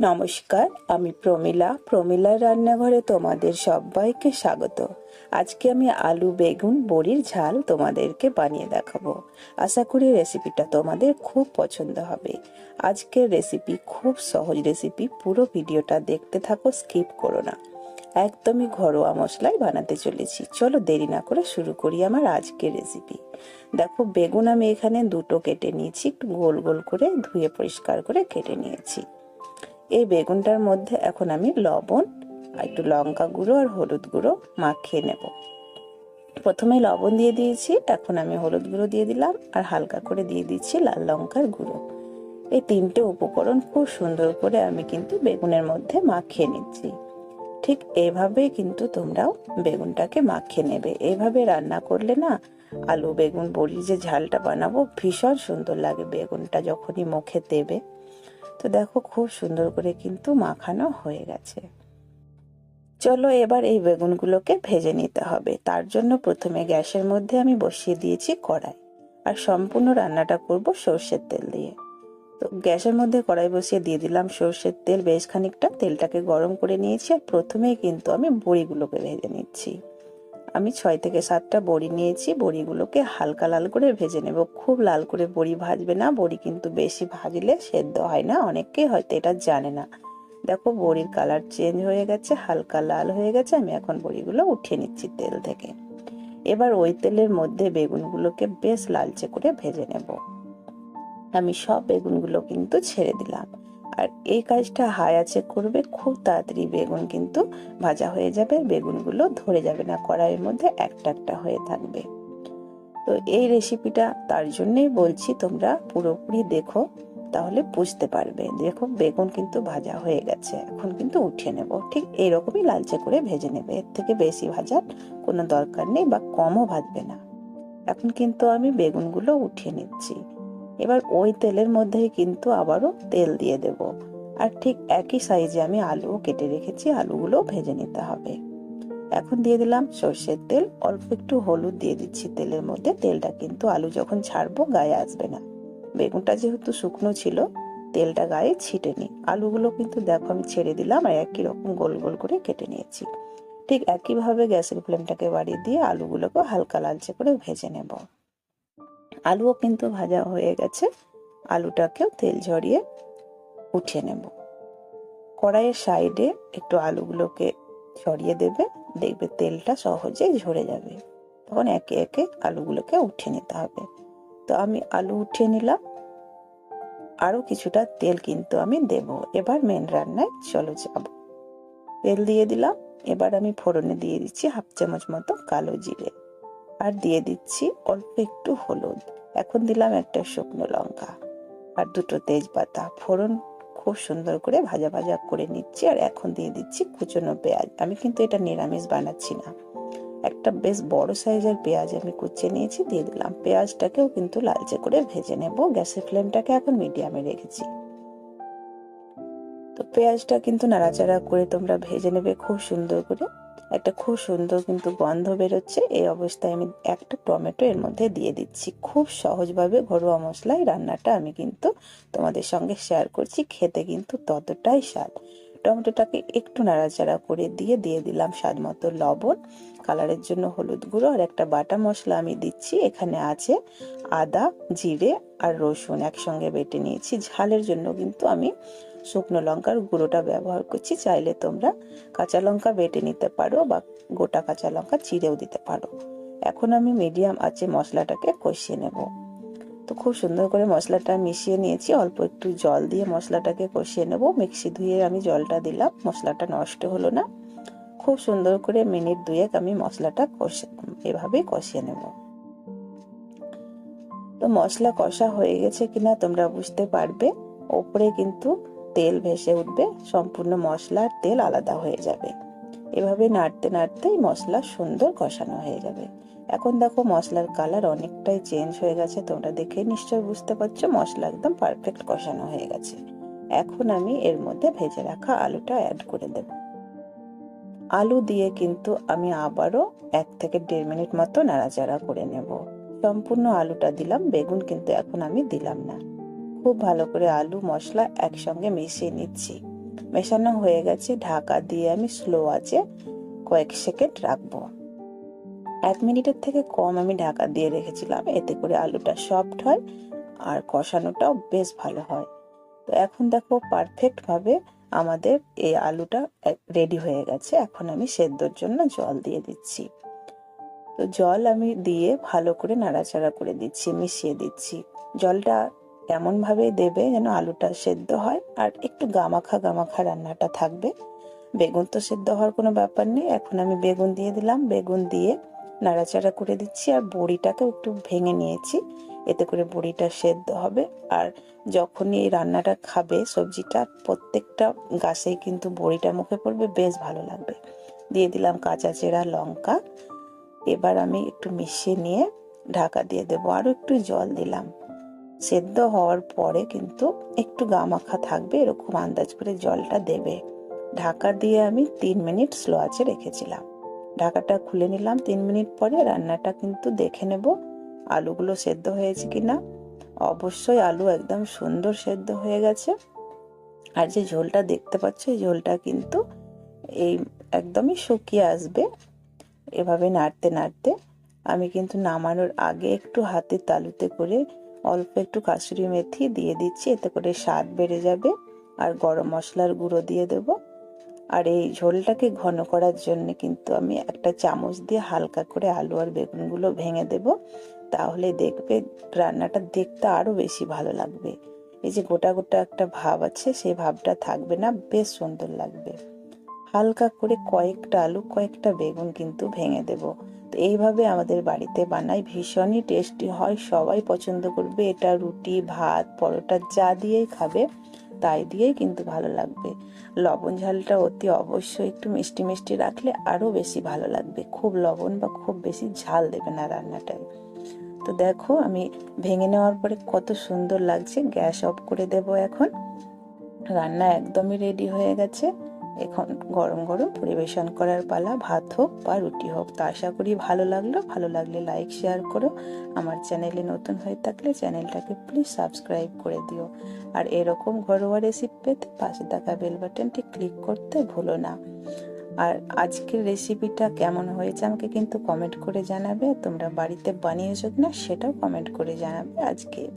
নমস্কার, আমি প্রমিলা। প্রমিলার রান্নাঘরে তোমাদের সবাইকে স্বাগত। আজকে আমি আলু, বেগুন, বড়ির ঝাল তোমাদেরকে বানিয়ে দেখাবো। আশা করি রেসিপিটা তোমাদের খুব পছন্দ হবে। আজকের রেসিপি, খুব সহজ রেসিপি, পুরো ভিডিওটা দেখতে থাকো, স্কিপ করো না। একদমই ঘরোয়া মশলায় বানাতে চলেছি। চলো দেরি না করে শুরু করি আমার আজকের রেসিপি। দেখো, বেগুন আমি এখানে দুটো কেটে নিয়েছি, একটু গোল গোল করে ধুয়ে পরিষ্কার করে কেটে নিয়েছি। এই বেগুনটার মধ্যে এখন আমি লবণ, আর একটু লঙ্কা গুঁড়ো আর হলুদ গুঁড়ো মাখিয়ে নেব। প্রথমে লবণ দিয়ে দিয়েছি, এখন আমি হলুদ গুঁড়ো দিয়ে দিলাম আর হালকা করে দিয়ে দিচ্ছি লাল লঙ্কার গুঁড়ো। এই তিনটে উপকরণ খুব সুন্দর করে আমি কিন্তু বেগুনের মধ্যে মাখিয়ে নিচ্ছি। ঠিক এভাবেই কিন্তু তোমরাও বেগুনটাকে মাখিয়ে নেবে। এভাবে রান্না করলে না আলু, বেগুন, বড়ি যে ঝালটা বানাবো ভীষণ সুন্দর লাগে বেগুনটা যখনই মুখে দেবে। তো দেখো খুব সুন্দর করে কিন্তু মাখানো হয়ে গেছে। চলো এবার এই বেগুনগুলোকে ভেজে নিতে হবে। তার জন্য প্রথমে গ্যাসের মধ্যে আমি বসিয়ে দিয়েছি কড়াই আর সম্পূর্ণ রান্নাটা করব সর্ষের তেল দিয়ে। তো গ্যাসের মধ্যে কড়াই বসিয়ে দিয়ে দিলাম সর্ষের তেল, বেশ খানিকটা তেলটাকে গরম করে নিয়েছি আর প্রথমেই কিন্তু আমি বড়িগুলোকে ভেজে নিচ্ছি। আমি ছয় থেকে সাতটা বড়ি নিয়েছি, বড়িগুলোকে হালকা লাল করে ভেজে নেব। খুব লাল করে বড়ি ভাজবে না, বড়ি কিন্তু বেশি ভাজলে সেদ্ধ হয় না, অনেকেই হয়তো এটা জানে না। দেখো, বড়ির কালার চেঞ্জ হয়ে গেছে, হালকা লাল হয়ে গেছে, আমি এখন বড়িগুলো উঠিয়ে নিচ্ছি তেল থেকে। এবার ওই তেলের মধ্যে বেগুনগুলোকে বেশ লালচে করে ভেজে নেব। আমি সব বেগুনগুলো কিন্তু ছেড়ে দিলাম। আর এই কাজটা হাই আছে করবে, খুব তাড়াতাড়ি বেগুন কিন্তু ভাজা হয়ে যাবে, বেগুনগুলো ধরে যাবে না, কড়াইয়ের মধ্যে একটা একটা হয়ে থাকবে। তো এই রেসিপিটা তার জন্যেই বলছি তোমরা পুরোপুরি দেখো, তাহলে বুঝতে পারবে। দেখো বেগুন কিন্তু ভাজা হয়ে গেছে, এখন কিন্তু উঠিয়ে নেব। ঠিক এইরকমই লালচে করে ভেজে নেবে, এর থেকে বেশি ভাজার কোনো দরকার নেই বা কমও ভাজবে না। এখন কিন্তু আমি বেগুনগুলো উঠিয়ে নিচ্ছি। এবার ওই তেলের মধ্যেই কিন্তু আবারও তেল দিয়ে দেব। আর ঠিক একই সাইজে আমি আলু কেটে রেখেছি আলুগুলো ভেজে নিতে হবে। এখন দিয়ে দিলাম সর্ষের তেল, অল্প একটু হলুদ দিয়ে দিচ্ছি তেলের মধ্যে। তেলটা কিন্তু আলু যখন ছাড়বো গায়ে আসবে না। বেগুনটা যেহেতু শুকনো ছিল, তেলটা গায়ে ছিটেনি। আলুগুলো কিন্তু দেখো আমি ছেড়ে দিলাম আর একই রকম গোল গোল করে কেটে নিয়েছি। ঠিক একইভাবে গ্যাসের ফ্লেমটাকে বাড়িয়ে দিয়ে আলুগুলোকে হালকা লালচে করে ভেজে নেব। আলুও কিন্তু ভাজা হয়ে গেছে। আলুটাকেও তেল ঝরিয়ে উঠিয়ে নেব। কড়াইয়ের সাইডে একটু আলুগুলোকে ছড়িয়ে দেবে। দেখবে তেলটা সহজেই ঝরে যাবে। তখন একে একে আলুগুলোকে উঠিয়ে নিতে হবে। তো আমি আলু উঠিয়ে নিলাম। আরও কিছুটা তেল কিন্তু আমি দেব। এবার মেন রান্নায় চলো যাব। তেল দিয়ে দিলাম। এবার আমি ফোড়নে দিয়ে দিচ্ছি হাফ চামচ মতো কালো জিরে। আর দিয়ে দিচ্ছি অল্প একটু হলুদ। এখন দিলাম একটা শুকনো লঙ্কা আর দুটো তেজপাতা। ফোড়ন খুব সুন্দর করে ভাজা ভাজা করে নিচ্ছি আর এখন দিয়ে দিচ্ছি কুচনো পেঁয়াজ। আমি কিন্তু এটা নিরামিষ বানাচ্ছি না। একটা বেশ বড় সাইজের পেঁয়াজ আমি কুচিয়ে নিয়েছি, দিয়ে দিলাম। পেঁয়াজটাকেও কিন্তু লালচে করে ভেজে নেব। গ্যাসের ফ্লেমটাকে এখন মিডিয়ামে রেখেছি। তো পেঁয়াজটা কিন্তু নাড়াচাড়া করে তোমরা ভেজে নেবে খুব সুন্দর করে। একটা খুব সুন্দর কিন্তু গন্ধ বেরোচ্ছে। এই অবস্থায় আমি একটা টমেটো এর মধ্যে দিয়ে দিচ্ছি। খুব সহজভাবে ঘরোয়া মশলায় রান্নাটা আমি কিন্তু তোমাদের সঙ্গে শেয়ার করছি। খেতে কিন্তু ততটাই স্বাদ। টমেটোটাকে একটু নাড়াচাড়া করে দিয়ে দিয়ে দিলাম স্বাদ মতো লবণ কালারের জন্য হলুদ গুঁড়ো আর একটা বাটা মশলা আমি দিচ্ছি। এখানে আছে আদা, জিরে আর রসুন একসঙ্গে বেটে নিয়েছি। ঝালের জন্য কিন্তু আমি শুকনো লঙ্কার গুঁড়োটা ব্যবহার করছি। চাইলে তোমরা কাঁচা লঙ্কা বেটে নিতে পারো বা গোটা কাঁচা লঙ্কা চিড়েও দিতে পারো। এখন আমি মিডিয়াম আছে মশলাটাকে কষিয়ে নেব। তো খুব সুন্দর করে মশলাটা মিশিয়ে নিয়েছি। অল্প একটু জল দিয়ে মশলাটাকে কষিয়ে নেব। মিক্সি ধুয়ে আমি জলটা দিলাম। মশলাটা নষ্ট হলো না। খুব সুন্দর করে মিনিট দুয়েক আমি মশলাটা কষে এভাবেই কষিয়ে নেব। তো মশলা কষা হয়ে গেছে কিনা তোমরা বুঝতে পারবে। ওপরে কিন্তু তেল ভেসে উঠবে, সম্পূর্ণ মশলার তেল আলাদা হয়ে যাবে। এভাবে নাড়তে নাড়তেই মশলা সুন্দর কষানো হয়ে যাবে। এখন দেখো মশলার কালার অনেকটাই চেঞ্জ হয়ে গেছে, তোমরা দেখে নিশ্চয় বুঝতে পারছ মশলা একদম পারফেক্ট কষানো হয়ে গেছে। এখন আমি এর মধ্যে ভেজে রাখা আলুটা অ্যাড করে দেব। আলু দিয়ে কিন্তু আমি আবারও এক থেকে দেড় মিনিট মতো নাড়াচাড়া করে নেব। সম্পূর্ণ আলুটা দিলাম, বেগুন কিন্তু এখন আমি দিলাম না। খুব ভালো করে আলু, মশলা একসঙ্গে মিশিয়ে নিচ্ছি। মেশানো হয়ে গেছে, ঢাকা দিয়ে আমি স্লো আছে কয়েক সেকেন্ড রাখব। এক মিনিটের থেকে কম আমি ঢাকা দিয়ে রেখেছিলাম, এতে করে আলুটা সফট হয় আর কষানোটাও বেশ ভালো হয়। তো এখন দেখো পারফেক্ট ভাবে আমাদের এই আলুটা রেডি হয়ে গেছে, এখন আমি সেদ্ধর জন্য জল দিয়ে দিচ্ছি। তো জল আমি দিয়ে ভালো করে নাড়াচাড়া করে দিচ্ছি, মিশিয়ে দিচ্ছি। জলটা এমনভাবে দেবে যেন আলুটা সেদ্ধ হয় আর একটু গামাখা গামাখা রান্নাটা থাকবে। বেগুন তো সেদ্ধ হওয়ার কোনো ব্যাপার নেই। এখন আমি বেগুন দিয়ে দিলাম। বেগুন দিয়ে নাড়াচাড়া করে দিচ্ছি আর বড়িটাকে একটু ভেঙে নিয়েছি। এতে করে বড়িটা সেদ্ধ হবে। আর যখনই এই রান্নাটা খাবে সবজিটা, প্রত্যেকটা গাছেই কিন্তু বড়িটা মুখে পড়বে। বেশ ভালো লাগবে। দিয়ে দিলাম কাঁচা চেরা লঙ্কা। এবার আমি একটু মিশিয়ে নিয়ে ঢাকা দিয়ে দেবো। আরও একটু জল দিলাম। সেদ্ধ হওয়ার পরে কিন্তু একটু গা মাখা থাকবে, এরকম আন্দাজ করে জলটা দেবে। ঢাকা দিয়ে আমি তিন মিনিট স্লো আছে রেখেছিলাম। ঢাকাটা খুলে নিলাম, তিন মিনিট পরে রান্নাটা কিন্তু দেখে নেব আলুগুলো সেদ্ধ হয়েছে কি না অবশ্যই আলু একদম সুন্দর সেদ্ধ হয়ে গেছে। আর যে ঝোলটা দেখতে পাচ্ছ, এই ঝোলটা কিন্তু এই একদমই শুকিয়ে আসবে। এভাবে নাড়তে নাড়তে আমি কিন্তু নামানোর আগে একটু হাতে তালুতে করে অল্প একটু কাসুরি মেথি দিয়ে দিচ্ছি, এতে করে স্বাদ বেড়ে যাবে। আর গরম মশলার গুঁড়ো দিয়ে দেবো। আর এই ঝোলটাকে ঘন করার জন্য কিন্তু আমি একটা চামচ দিয়ে হালকা করে আলু আর বেগুনগুলো ভেঙে দেব। তাহলে দেখবে রান্নাটা দেখতে আরও বেশি ভালো লাগবে। এই যে গোটা গোটা একটা ভাব আছে সেই ভাবটা থাকবে না, বেশ সুন্দর লাগবে। হালকা করে কয়েকটা আলু, কয়েকটা বেগুন কিন্তু ভেঙে দেব। এইভাবে আমাদের বাড়িতে বানাই ভীষণই টেস্টি হয়, সবাই পছন্দ করবে। এটা রুটি, ভাত, পরোটা যা দিয়েই খাবে, তাই দিয়েই কিন্তু ভালো লাগবে। লবণ ঝালটা অতি অবশ্যই একটু মিষ্টি মিষ্টি রাখলে আরও বেশি ভালো লাগবে। খুব লবণ বা খুব বেশি ঝাল দেবে না রান্নাটায়। তো দেখো, আমি ভেঙে নেওয়ার পরে কত সুন্দর লাগছে, গ্যাস অফ করে দেব এখন। রান্না একদমই রেডি হয়ে গেছে। এখন গরম গরম পরিবেশন করার পালা, ভাত হোক বা রুটি হোক, তো আশা করি ভালো লাগল। ভালো লাগলে লাইক শেয়ার করো। আমার চ্যানেলে নতুন হয়ে থাকলে চ্যানেলটাকে প্লিজ সাবস্ক্রাইব করে দিও। আর এরকম ঘরোয়া রেসিপি পেতে পাশে থাকা বেল বাটনটি ক্লিক করতে ভুলো না। আর আজকের রেসিপিটা কেমন হয়েছে আমাকে কিন্তু কমেন্ট করে জানাবে। তোমরা বাড়িতে বানিয়েছো কিনা সেটাও কমেন্ট করে জানাবে আজকে।